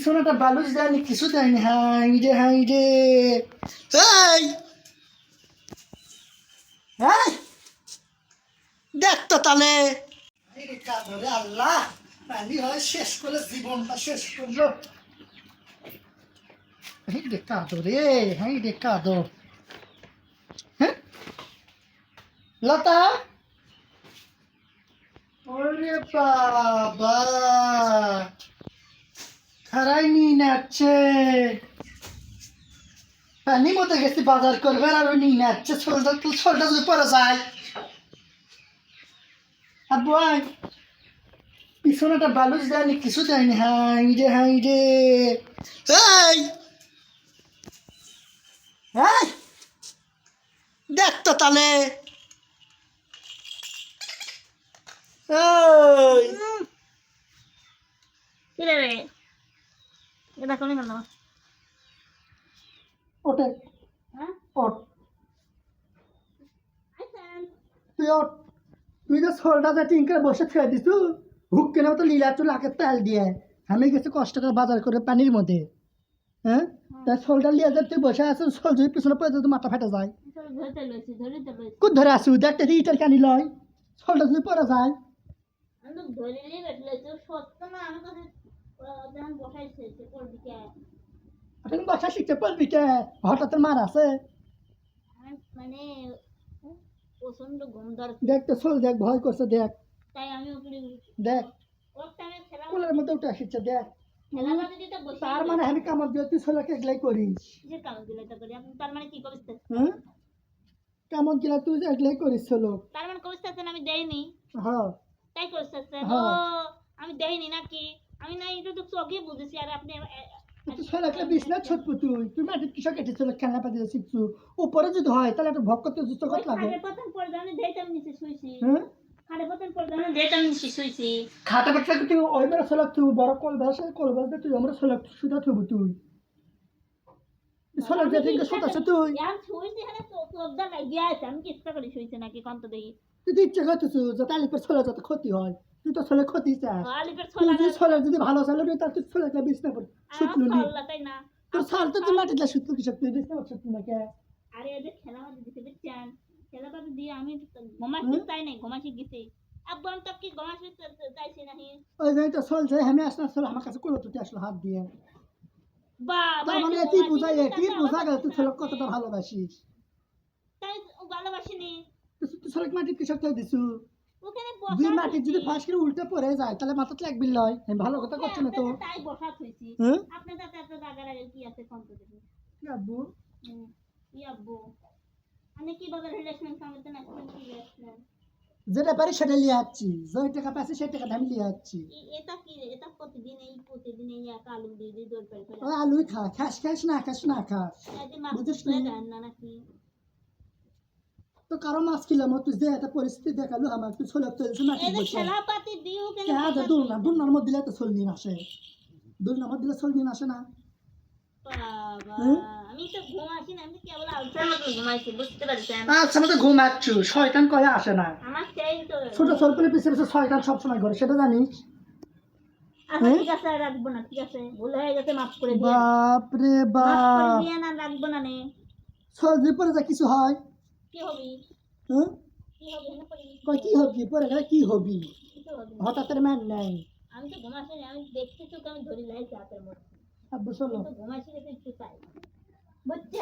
পিছনেটা বালুচ দেয়নি কিছু দেয়নি হাই রে হাই রে। এই! হ্যাঁ দেখ তো তাহলে আল্লাহ হয় হাই লতা? খারাই নিয়ে নাচ্ছে পানি মতো গেছি বাজার করবে আর ওই নিয়ে নাচ্ছে ছোলটা ছোলটা যদি পরে যায়। আর বই পিছনেটা বালুচ দেয়নি কিছু দেয়নি হাই রে হাই রে। এই! হ্যাঁ দেখ তো তাহলে ওই এটা কোনে গেল ওটে হ্যাঁ ওট তুই ওট তুই তো ছোলটা যে টিঙ্কার বসে ছেড়ে দিছু হুক কেনে তো লীলা চুল আগে তেল দিয়ে। আমি গেছি কষ্ট করে বাজার করে পানির মধ্যে। হ্যাঁ? তা ছোলটা লিয়ে যে তুই বসে আছিস ছোল যদি পিছনে পড়ে তো মাথা ফেটে যায়। কোন ধরে আসু দেখতে ইটার কানি লয় ছোলটা যদি পড়ে যায়। ধরে নিয়ে সত্য না আমি এখন বসা শিখতে পারবি কে? হঠাৎ তোর মার আছে। আমি মানে প্রচণ্ড ঘুম দেখ তো ছোল দেখ ভয় করছে দেখ। তাই আমি দেখ। কুলের মধ্যে উঠে আসছে দেখ। তার মানে আমি কামড় দিয়ে তুই ছোলাকে এগলাই করিস। দিলে তার মানে কি কবিস্তা হ্যাঁ কেমন কিনা তুই এগলাই করিস ছোলো তার মানে কবিস্তাছেন আমি দেইনি। হ্যাঁ। তাই কবিস্তাছেন ও হ্যাঁ। আমি দেইনি নাকি? আমি না এটা তো চোখে বুঝেছি আর আপনি এ- এ- তুই ছোলাকে দিস না ছোটপু তুই তুই মাটির কিসব কেটে খেলনা পাতি শিখছু। উপরে যদি হয় তাহলে একটা ভক্ত তুই ওই চোখত লাগে খাটের পতন দেইতাম নিচে শুইছি। হ্যাঁ? বাচ্চা তুই ওই তুই বড় কল বাসে কল বাসে তুই আমরা ছোলা সুতা থবু তুই। ছোলা যে ঠিক সুতা আছে তুই। ইয়ার শুইছি হ্যাঁ আছে আমি কি ইচ্ছা করে শুইছি নাকি কন্ত দেখি। তুই ইচ্ছে করতেছু যাতে আলিপের ছোলা যাতে ক্ষতি হয়। তুই তো ছোলা ক্ষতি চাস। তুই ছোলা যদি ভালো ছোলা তুই তার তুই ছোলাকে বিছনা পড় নি না? তোর তো তুই মাটিতে শুতলু না কে আরে এদের খেলা দিতে বুঝছেন খেলা দিয়ে আমি নাই ঘুমাসি গেছি। আব্বু তো কি ঘুমাসি চাইছি নাহি। ওই যে তো চলছে আমি আসলে ছোলা আমার কাছে কোনো তুই আসলে হাত দিয়ে। তার মানে এটি বোঝা এটি বোঝা গেল? তুই ছোলা কতটা ভালোবাসিস? তাই ভালোবাসিনি। কিসব দিছু? দুই বসা যদি ফাঁস করে উল্টে পড়ে যায় তাহলে মাথাতে লাগবি লয়। আমি ভালো কথা করছি না তো। তাই বসা থইছি। হ্যাঁ আপনার এত রাগার কি আছে কন্ত দেখি। আব্বু? হুম, আব্বু? আমি কি রিলেশন সামনে না কি রিলেশন যেটা পারি সেটা নিয়ে যাচ্ছি যে টাকা পাচ্ছি সেই টাকাটা আমি নিয়ে যাচ্ছি এটা কি? এটা প্রতিদিন এই প্রতিদিন এই এক আলু দিয়ে আলুই খা খাস খাস না খাস না খাস বুঝিস না নাকি? তো কারও মাছ কিলাম তুই যে একটা পরিস্থিতি দেখাল আমার তুই ছোলা চলছে দিও কেন কে দূর না দূর নার মধ্যে দিলে তো চল দিন আসে। দূর মধ্যে দিলে চল দিন আসে না। তো তো তো শয়তান কয়ে আসে না। তো। ছোট ছোট করে পিছিয়ে পিছিয়ে শয়তান সবসময় করে সেটা জানিস? আচ্ছা ঠিক আছে রাখব না ঠিক আছে। ভুল হয়ে গেছে মাফ করে দিয়ে বাপ রে বাপ। না রাখব না নে। সর্দি পরে যা কিছু হয়? কি হবি? কি পরে গেলে কি হবি? হঠাৎ ম্যান নাই। আমি তো আমি দেখছি আমি ধরি হাতের মধ্যে। আব্বু চলো।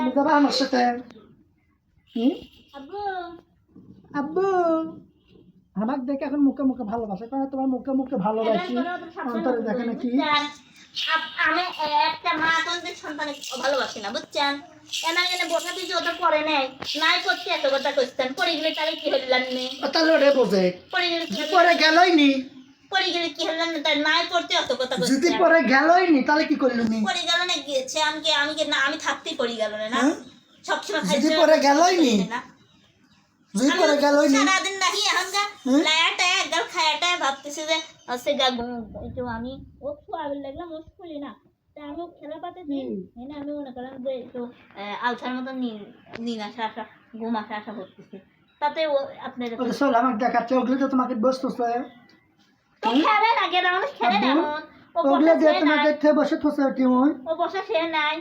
দেখে আমার সাথে। হুম আব্বু! আব্বু! আমাকে দেখে এখন মুখে মুখে ভালোবাসে। কারণ তোমার মুখে মুখে ভালোবাসি? অন্তরে দেখে নাকি? আমি একটা মা ভালোবাসি না বুঝছেন? এনা এনে বসা দিয়েছে ওটা পরে নেই। নাই করতে এত কথা করছেন পড়ে গেলে তাহলে কি হইলাম নে ও তাহলে ওরে বোঝে। পড়ে গেলে পরে গেলই নি পড়ে গেলে কি হইলাম না তাই নাই করতে অত কথা যদি পরে গেলই নি তাহলে কি করলি নি? পড়ে গেল না গিয়েছে। আমি আমি না আমি থাকতেই পড়ে গেল না হ্যাঁ? যদি পরে গেলই নি। যদি পরে গেলই নি সারাদিন নাহি এখন লায়াটা একদম খায়াটা ভাবতেছি যে হচ্ছে গা একটু আমি ও খুয়াবেন লাগলাম ও খুলি না। আমি খেলা পাতে দিই আমি মনে করেন যে একটু আলসার মতো নিন আসা আসা ঘুম আসা আসা করতেছি। তাতে ও আপনার চল দেখাচ্ছে ওগুলো তো তোমাকে খেলে না গেলে মানুষ খেলে না ও ওগুলো তোমাকে নাই। থেকে বসে থসে উঠি ও বসা সে নাই।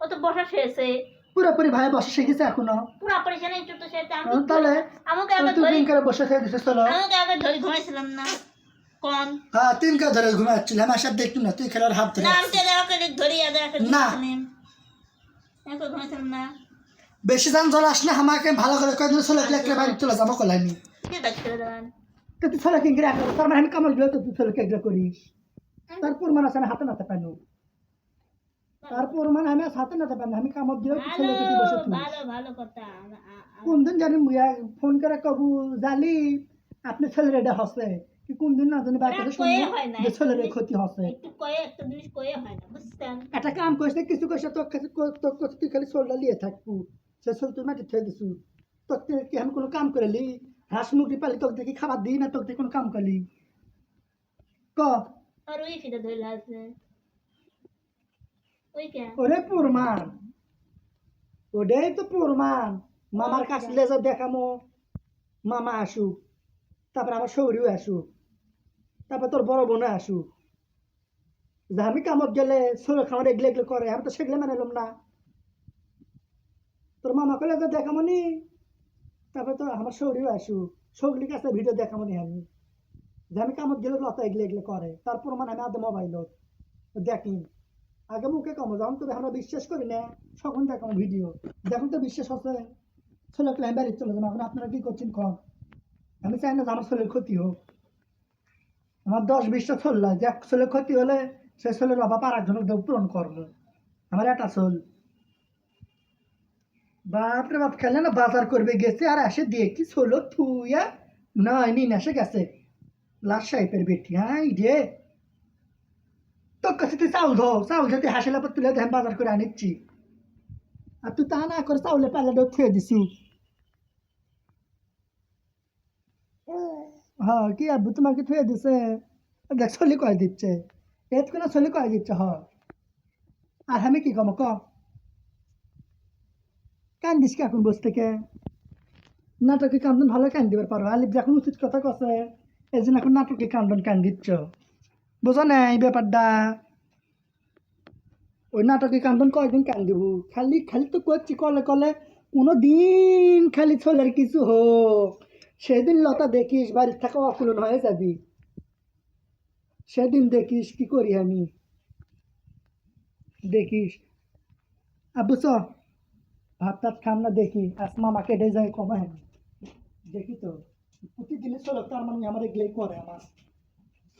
ও তো বসা শেষে পুরোপুরি ভাই বসে শিখেছে এখনও। পুরো অপারেশন একটু তো সে তাহলে আমাকে আগে ধরি বসে খেয়ে দিছিস চলো। আমাকে আগে ধরি ঘুমাইছিলাম না। কোন হ্যাঁ তিন করে ধরে ঘুমাচ্ছিলাম আমার দেখতু না তুই খেলার হাত ধরে না আমি তো ওকে ধরি একটা না। এখন ঘুমাইছিলাম না। বেশি দাম জল আসলে আমাকে ভালো করে কয়ে দিলে ছেলে একটা বাড়ি চলে যাব কলাইনি কে তো তুই ছেলে কিনকে রাখো তার মানে আমি কামাল দিলে তো তুই ছেলেকে এগুলো করিস। তারপর মানে আমি হাতে নাতে পানো তারপর মানে আমি হাতে নাতে পানো আমি কামড় দিলেও তুই ভালো ছেলেকে বসে তুই ভালো ভালো কথা। কোন দিন জানি মুয়া ফোন করে কবু জালি আপনি ছেলের এটা হসে। কি কোন দিন না জানি বাচ্চাদের ওরা কয়ে শুনব হয় না। যে ছেলের এই ক্ষতি হসে একটু কয়ে একটা জিনিস কয়ে হয় না বুঝছেন? একটা কাম করিস না, কিছু কইস তোর কাছে তোর কাছে তুই খালি সোলটা লিয়ে থাকব। সে সোল তুই মাটি থয়ে দিছু। তোকে কি আমি কোনো কাম করলি? হাঁস মুরগি পালি তোকে দেখি খাবার দিই না তোকে কোনো কাম করলি? ক? আর ওই ফিটা ধরে আছে ওরে পুরমান। ওটাই তো পুরমান। মামার কাছে লেজা দেখামো। মামা আসুক। তারপর আমার শৌরিও আসুক তারপর তোর বড় বোনও আসুক যে আমি কামত গেলে ছোটো খামার এগলে এগলে করে, আমি তো সেগুলো মেনে এলাম না। তোর মামা কলে যে দেখামনি, তারপর তো আমার শৌরিও আসুক সৌগলির কাছে ভিডিও দেখামনি আমি। যে আমি কামত গেলে লতা এগলে এগলে করে। তারপর মানে আমি আদে মোবাইলত দেখি আগে মুখে কমো, যখন তো আমরা বিশ্বাস করি না, তখন দেখো ভিডিও যখন তো বিশ্বাস হচ্ছে ছেলে বাড়ি চলে যাব। এখন আপনারা কি করছেন কম আমি চাই না যে আমার ছেলের ক্ষতি হোক। আমার দশ বিশটা চলল যে এক ছেলের ক্ষতি হলে সে ছেলের অভাব আর একজনের দেব পূরণ করল। আমার একটা চল বাপরে বাপ, খেলে না বাজার করবে গেছে, আর এসে কি ছোলো থুইয়া নয় নিন, এসে গেছে। লাস্ট সাহেবের বেটি হ্যাঁ রে। তোর কাছে তুই চাউল ধো, চাউল যদি হাসিলা তুলে বাজার করে আনিচ্ছি। আর তুই তা না করে চাউলে পাল্লাটা থুয়ে দিছি হ্যাঁ কি আব্বু তোমাকে থুয়ে দিছে? দেখ ছলি কয়ে দিচ্ছে। এত কোনো ছলি কয়ে দিচ্ছে, হ। আর আমি কি কম, ক? কান্দিস কি এখন বসে থেকে? নাটকে কান্দন, ভালো কান দিবার পারো আলিপ যখন উচিত কথা কছে, এই জন্য এখন নাটকে কান্দন কান দিচ্ছ বোঝো না এই ব্যাপারটা। ওই নাটকে কান্দন কয়দিন কান দিব খালি খালি তো করছি, কলে কলে। কোনো দিন খালি ছোলের কিছু হোক। সেদিন লতা দেখিস, বাড়ির থাকা অকুলন হয়ে যাবি। সেদিন দেখিস, কি করি আমি? দেখিস। আব্বু, চ। ভাত টাত খাম না, দেখি। আজ মামা কেটে যায় কমায় দেখি তো। প্রতিদিনে চলো, তার মানে আমার এগুলোই করে আমার।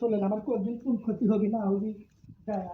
চলে আমার কোনদিন কোন ক্ষতি হবি না, হবি। যায়